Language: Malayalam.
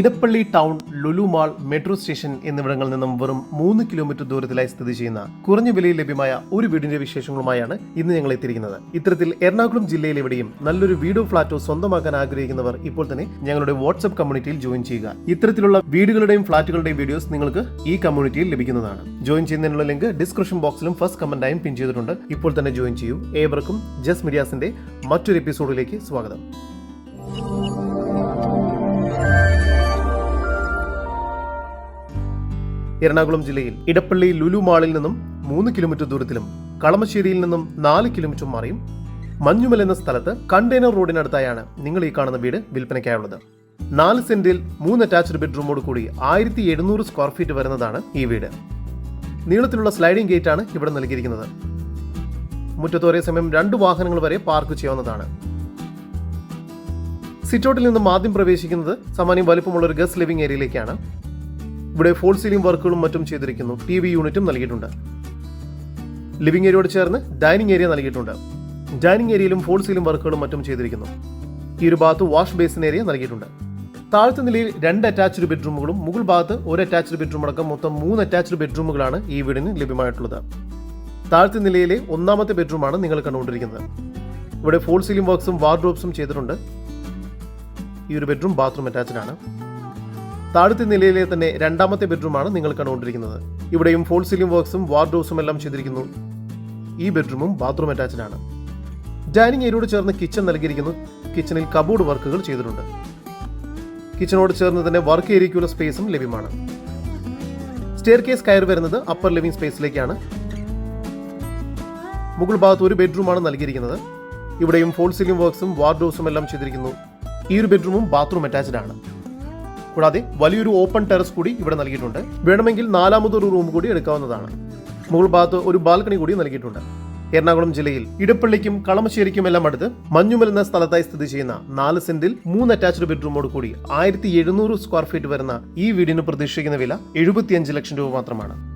Edappally town Lulu mall metro station എന്നിവിടങ്ങളിൽ നിന്നും വെറും മൂന്ന് കിലോമീറ്റർ ദൂരത്തിലായി സ്ഥിതി ചെയ്യുന്ന കുറഞ്ഞ വിലയിൽ ലഭ്യമായ ഒരു വീടിന്റെ വിശേഷങ്ങളുമായാണ് ഇന്ന് ഞങ്ങൾ എത്തിയിരിക്കുന്നത്. ഇത്തരത്തിൽ എറണാകുളം ജില്ലയിൽ എവിടെയും നല്ലൊരു വീടോ ഫ്ളാറ്റോ സ്വന്തമാക്കാൻ ആഗ്രഹിക്കുന്നവർ ഇപ്പോൾ തന്നെ ഞങ്ങളുടെ വാട്സ്ആപ്പ് കമ്മ്യൂണിറ്റിയിൽ ജോയിൻ ചെയ്യുക. ഇത്തരത്തിലുള്ള വീടുകളുടെയും ഫ്ളാറ്റുകളുടെയും വീഡിയോസ് നിങ്ങൾക്ക് ഈ കമ്മ്യൂണിറ്റിയിൽ ലഭിക്കുന്നതാണ്. ജോയിൻ ചെയ്യുന്നതിനുള്ള ലിങ്ക് ഡിസ്ക്രിപ്ഷൻ ബോക്സിലും ഫസ്റ്റ് കമന്റായും പിൻ ചെയ്തിട്ടുണ്ട്. ഇപ്പോൾ തന്നെ ജോയിൻ ചെയ്യൂ. ഏവർക്കും ജസ് മീഡിയാസിന്റെ മറ്റൊരു എപ്പിസോഡിലേക്ക് സ്വാഗതം. എറണാകുളം ജില്ലയിൽ ഇടപ്പള്ളി ലുലു മാളിൽ നിന്നും മൂന്ന് കിലോമീറ്റർ ദൂരത്തിലും കളമശ്ശേരിയിൽ നിന്നും നാല് കിലോമീറ്റർ മാറിയും മഞ്ഞുമൽ എന്ന സ്ഥലത്ത് കണ്ടെയ്നർ റോഡിനടുത്തായാണ് നിങ്ങൾ ഈ കാണുന്ന വീട് വിൽപ്പനയ്ക്കായുള്ളത്. നാല് സെന്റിൽ മൂന്ന് അറ്റാച്ച്ഡ് ബെഡ്റൂമോട് കൂടി ആയിരത്തി എഴുന്നൂറ് സ്ക്വയർ ഫീറ്റ് വരുന്നതാണ് ഈ വീട്. നീളത്തിലുള്ള സ്ലൈഡിംഗ് ഗേറ്റ് ആണ് ഇവിടെ നൽകിയിരിക്കുന്നത്. മുറ്റത്ത് ഒരേ സമയം രണ്ട് വാഹനങ്ങൾ വരെ പാർക്ക് ചെയ്യാവുന്നതാണ്. സിറ്റൗട്ടിൽ നിന്നും ആദ്യം പ്രവേശിക്കുന്നത് സാമാന്യം വലിപ്പമുള്ള ഒരു ഗസ്റ്റ് ലിവിംഗ് ഏരിയയിലേക്കാണ്. ഇവിടെ ഫോൾ സീലിംഗ് വർക്കുകളും മറ്റും ചെയ്തിരിക്കുന്നു. ടി വി യൂണിറ്റും നൽകിയിട്ടുണ്ട്. ലിവിംഗ് ഏരിയയോട് ചേർന്ന് ഡൈനിങ് ഏരിയ നൽകിയിട്ടുണ്ട്. ഡൈനിങ് ഏരിയയിലും ഫോൾ സീലിംഗ് വർക്കുകളും മറ്റും ചെയ്തിരിക്കുന്നു. ഈ ഒരു ഭാഗത്ത് വാഷ് ബേസിൻ ഏരിയ നൽകിയിട്ടുണ്ട്. താഴത്തെ നിലയിൽ രണ്ട് അറ്റാച്ച്ഡ് ബെഡ്റൂമുകളും മുകൾ ഭാഗത്ത് ഒരു അറ്റാച്ച്ഡ് ബെഡ്റൂം അടക്കം മൊത്തം മൂന്ന് അറ്റാച്ച്ഡ് ബെഡ്റൂമുകളാണ് ഈ വീടിന് ലഭ്യമായിട്ടുള്ളത്. താഴത്തെ നിലയിലെ ഒന്നാമത്തെ ബെഡ്റൂമാണ് നിങ്ങൾ കണ്ടുകൊണ്ടിരിക്കുന്നത്. ഇവിടെ ഫോൾ സീലിംഗ് വർക്ക്സും വാർഡ്രോബ്സും ചെയ്തിട്ടുണ്ട്. ഈ ഒരു ബെഡ്റൂം ബാത്റൂം അറ്റാച്ച്ഡ് ആണ്. താഴത്തെ നിലയിലെ തന്നെ രണ്ടാമത്തെ ബെഡ്റൂമാണ് നിങ്ങൾ കണ്ടുകൊണ്ടിരിക്കുന്നത്. ഇവിടെയും ഫോൾ സീലിംഗ് വർക്ക്സും വാർഡ്രോസും എല്ലാം ചെയ്തിരിക്കുന്നു. ഈ ബെഡ്റൂമും ബാത്റൂം അറ്റാച്ച്ഡ് ആണ്. ഡൈനിങ് ഏരിയോട് ചേർന്ന് കിച്ചൺ നൽകിയിരിക്കുന്നു. കിച്ചണിൽ കബോർഡ് വർക്കുകൾ ചെയ്തിട്ടുണ്ട്. കിച്ചണോട് ചേർന്ന് തന്നെ വർക്ക് ഏരിയയ്ക്കുള്ള സ്പേസും ലഭ്യമാണ്. സ്റ്റെയർ കേസ് കയറി വരുന്നത് അപ്പർ ലിവിംഗ് സ്പേസിലേക്കാണ് മുകൾ ഭാഗത്ത് ഒരു ബെഡ്റൂമാണ് നൽകിയിരിക്കുന്നത്. ഇവിടെയും ഫോൾ സീലിംഗ് വർക്ക്സും വാർഡ്രോസും എല്ലാം ചെയ്തിരിക്കുന്നു. ഈ ഒരു ബെഡ്റൂമും ബാത്റൂം അറ്റാച്ച്ഡ് ആണ്. കൂടാതെ വലിയൊരു ഓപ്പൺ ടെറസ് കൂടി ഇവിടെ നൽകിയിട്ടുണ്ട്. വേണമെങ്കിൽ നാലാമതൊരു റൂം കൂടി എടുക്കാവുന്നതാണ്. മുകൾ ഭാഗത്ത് ഒരു ബാൽക്കണി കൂടി നൽകിയിട്ടുണ്ട്. എറണാകുളം ജില്ലയിൽ ഇടപ്പള്ളിക്കും കളമശ്ശേരിക്കും എല്ലാം അടുത്ത് മഞ്ഞുമൽ എന്ന സ്ഥലത്തായി സ്ഥിതി ചെയ്യുന്ന നാല് സെന്റിൽ മൂന്ന് അറ്റാച്ച്ഡ് ബെഡ്റൂമോട് കൂടി ആയിരത്തി എഴുന്നൂറ് സ്ക്വയർ ഫീറ്റ് വരുന്ന ഈ വീടിന് പ്രതീക്ഷിക്കുന്ന വില എഴുപത്തിയഞ്ച് ലക്ഷം രൂപ മാത്രമാണ്.